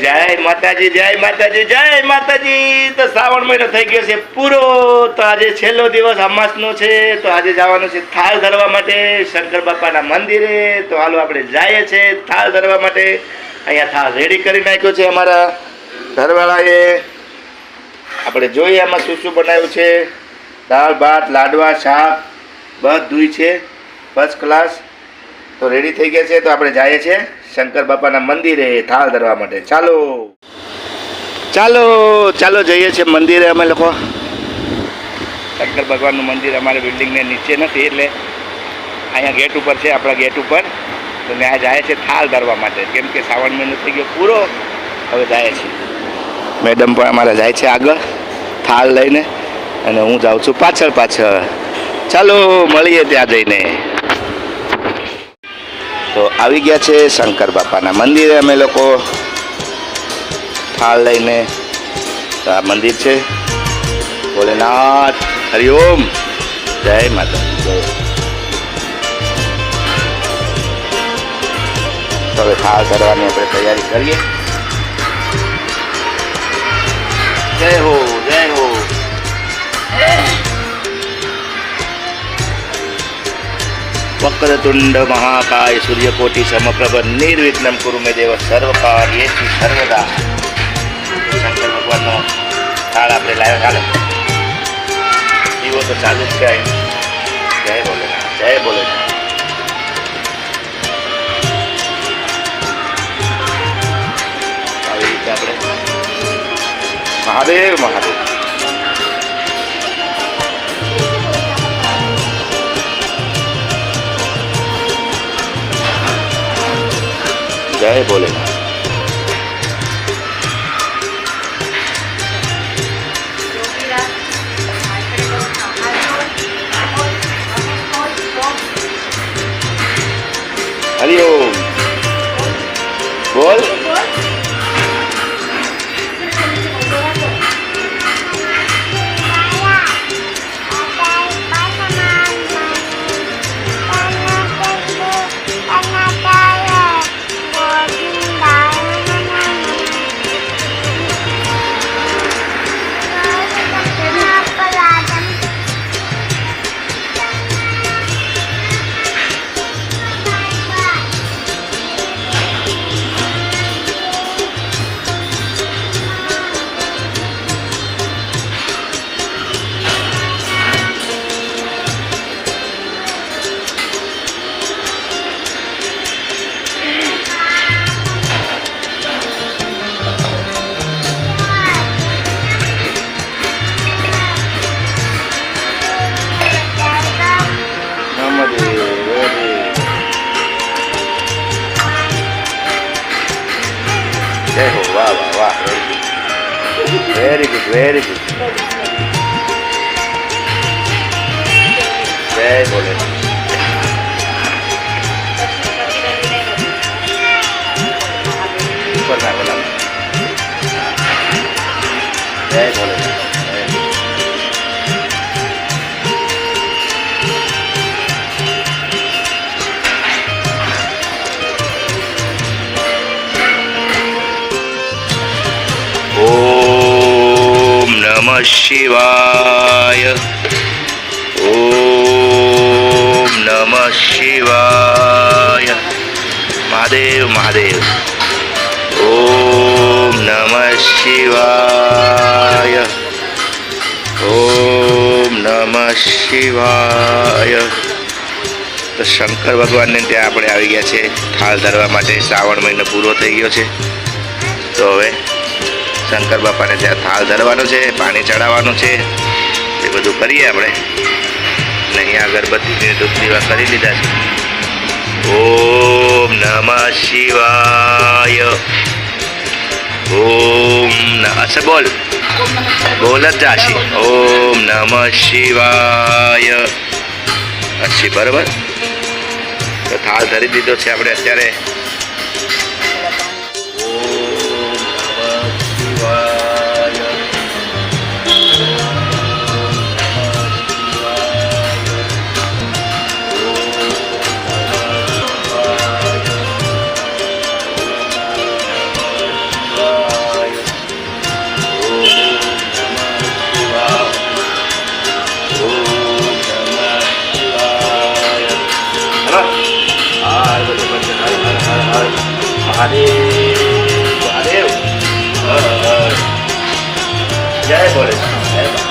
જય માતાજી જય માતાજી જય માતાજી. તો શ્રાવણ મહિનો થઈ ગયો છે પૂરો. તો આજે છેલ્લો દિવસ અમાસનો છે. તો આજે જવાનું છે થાળ ધરવા માટે શંકર બાપાના મંદિરે. તો હાલો આપણે જઈએ છે થાળ ધરવા માટે. અહીંયા થાળ રેડી કરી નાખ્યો છે અમારા ઘરવાળાએ. આપણે જોઈએ આમાં શું શું બનાવ્યું છે. દાળ, ભાત, લાડવા, શાક બધું છે. ફર્સ્ટ ક્લાસ તો રેડી થઈ ગયા છે. તો આપણે જઈએ છીએ. શંકર બાપાના મંદિરે થાળ ધરવા માટે. ચાલો. ચાલો ચાલો જઈએ છીએ મંદિરે અમે લોકો. શંકર ભગવાનનું મંદિર અમારે બિલ્ડિંગને નીચે નથી એટલે અહીંયા ગેટ ઉપર છે આપણા ગેટ ઉપર. તો ત્યાં જાય છે થાળ ધરવા માટે. કેમ કે શ્રાવણ મહિનો થઈ ગયો પૂરો હવે જાય છે. મેડમ પણ અમારા જાય છે આગળ થાળ લઈને અને હું જાઉં છું પાછળ પાછળ. ચાલો મળીએ ત્યાં જઈને. તો આવી ગયા છે શંકર બાપાના મંદિરે. અમે લોકો થાળ લઈને તો આ મંદિર છે. ભોલેનાથ. હરિઓમ જય માતા જય હવે થાળ કરવાની આપણે તૈયારી કરીએ. જય હો. વક્રતુંડ મહાકાય સૂર્યકોટી સમપ્રભ નિર્વિઘ્નમ કુરુ મે દેવ સર્વ કાર્યેષુ સર્વદા શંકર ભગવાનનો થાળ આપણે લાવ્યો ચાલે દીવો તો ચાલુ જ છે. જય ભોલેનાથ જય ભોલેનાથ આવી રીતે આપણે મહાદેવ મહાદેવ જય ભોલેનાથ વેરી ગુડ જય ભોલેનાથ નમઃ શિવાય ઓમ નમઃ શિવાય મહાદેવ મહાદેવ ઓમ નમઃ શિવાય ઓમ નમઃ શિવાય તો શંકર ભગવાનને ત્યાં આપણે આવી ગયા છે થાળ ધરવા માટે શ્રાવણ મહિનો પૂરો થઈ ગયો છે. તો હવે શંકર બાપાને ત્યાં થાળ ધરવાનો છે, પાણી ચડાવવાનું છે. એ બધું કરીએ આપણે. અને અહીંયા અગરબત્તીની ધૂપ દીવા કરી લીધા છે. ઓમ નમઃ શિવાય. ઓમ અચ્છા, બોલ. બોલ જ જાશી ઓમ નમઃ શિવાય. અચ્છી, બરાબર. તો થાળ ધરી દીધો છે આપણે અત્યારે. મહાદેવ મહાદેવ. જય ભોલે જય બા.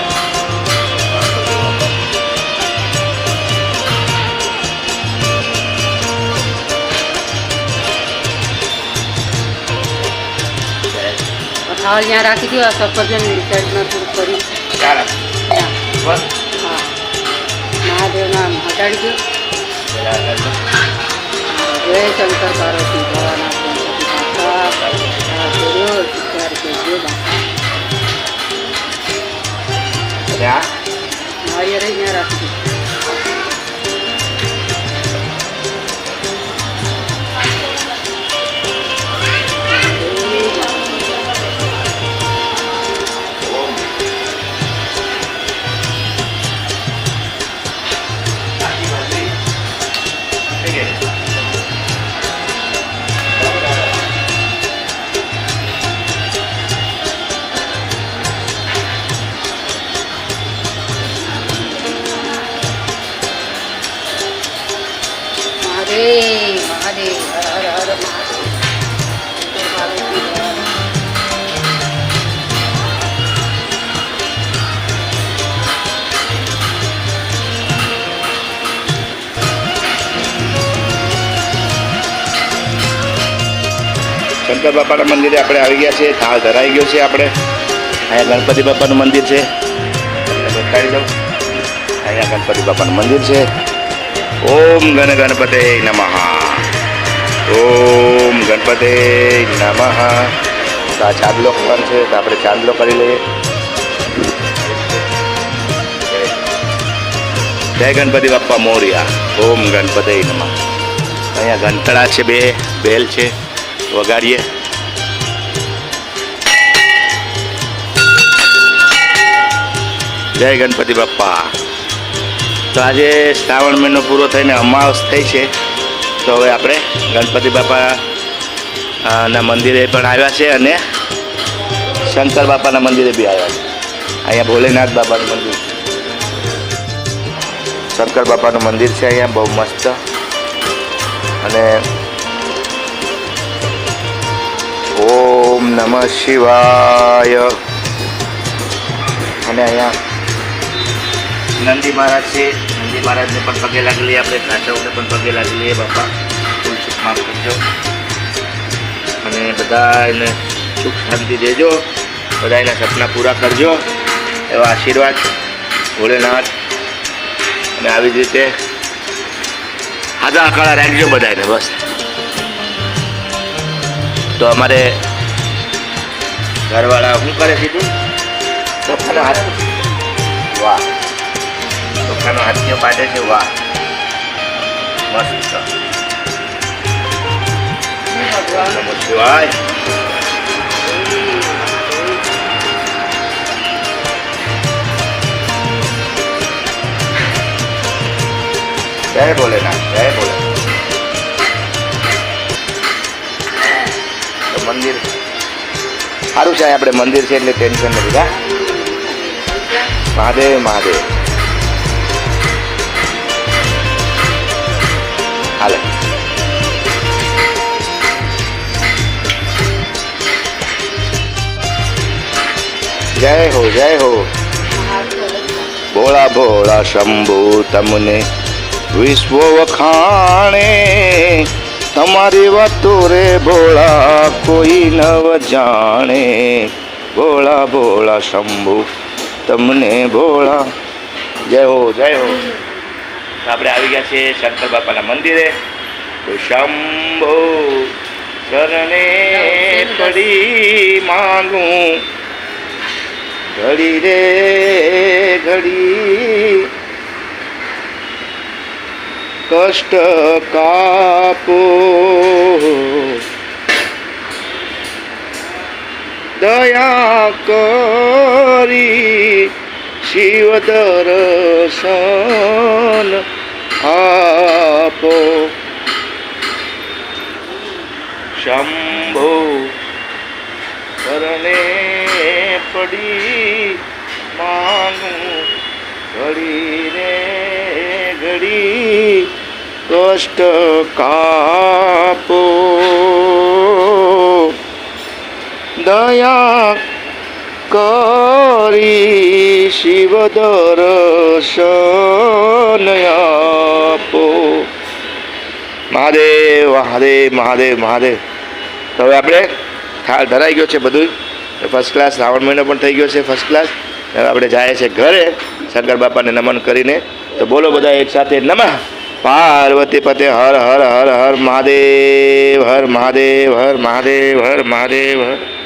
જય. થાળ ત્યાં રાખી દો આ સફરજન સાઈડમાં થોડું કરી. હા મહાદેવના આમ હટાડી દો જય શંકર પાર્વતી ભવાના શંકર બાપાના મંદિરે આપણે આવી ગયા છીએ. થાળ ધરાઈ ગયો છે આપણે. અહીંયા ગણપતિ બાપાનું મંદિર છે. બતાવી દઉં. અહીંયા ગણપતિ બાપાનું મંદિર છે. ઓમ ગણ ગણપતે નમઃ. ઓમ ગણપતે નમઃ. તો આ ચાંદલો પણ છે, તો આપણે ચાંદલો કરી લઈએ. જય ગણપતિ બાપ્પા મોર્યા. ઓમ ગણપતે નમઃ. અહીંયા ઘંટડા છે બે, બેલ છે. વગાડીએ. જય ગણપતિ બાપ્પા. તો આજે શ્રાવણ મહિનો પૂરો થઈને અમાવસ થઈ છે. તો હવે આપણે ગણપતિ બાપાના મંદિરે પણ આવ્યા છે અને શંકર બાપાના મંદિરે બી આવ્યા છે. અહીંયા ભોલેનાથ બાપાનું મંદિર શંકર બાપાનું મંદિર છે અહીંયા, બહુ મસ્ત. અને ઓમ નમઃ શિવાય. અને અહીંયા નંદી મહારાજ છે. નંદી મહારાજને પણ પગે લાગી લઈએ આપણે. કાચવને પણ પગે લાગી લઈએ, બાપા. ફૂલ સુખ માફ કરજો. અને બધા એને સુખ શાંતિ દેજો. બધા એના સપના પૂરા કરજો. એવા આશીર્વાદ ભોળેનાથ અને આવી જ રીતે હાજા અકાળા રાખજો બધાને બસ. તો અમારે ઘરવાળા શું કરે સીધું વાહ. ચોખાનો હાથીઓ પાડે છે વાહ મસ્ત નમો શિવાય જય ભોલેનાથ જય ભોલેનાથ મંદિર સારું છે આપણે મંદિર છે એટલે ટેન્શન નથી હા મહાદેવ મહાદેવ હાલે. જય હો જય હો. ભોળા ભોળા શંભુ તમને વિશ્વ વખાણે. તમારી વાતો રે ભોળા કોઈ નવ જાણે. ભોળા ભોળા શંભુ તમને ભોળા. જય હો જય હો. આપણે આવી ગયા છીએ શંકર બાપાના મંદિરે. શંભો શરણે પડી માનું. ઘડી રે ઘડી. કષ્ટ કાપો. દયા કરી શિવ દર્શન. આપો શંભો શરણે પડી માનું ઘડી રે ઘડી કષ્ટ કાપો દયા કરી શિવ દર્શન આપો. મહાદેવ મહાદેવ મહાદેવ મહાદેવ. તો હવે આપણે થાળ ધરાઈ ગયો છે બધું ફર્સ્ટ ક્લાસ શ્રાવણ મહિનો પણ થઈ ગયો છે ફર્સ્ટ ક્લાસ હવે આપણે જાય છે ઘરે શંકર બાપાને નમન કરીને. તો બોલો બધા એક સાથે, નમઃ. પાર્વતી પતે હર હર હર હર મહાદેવ હર મહાદેવ હર મહાદેવ હર મહાદેવ, હર.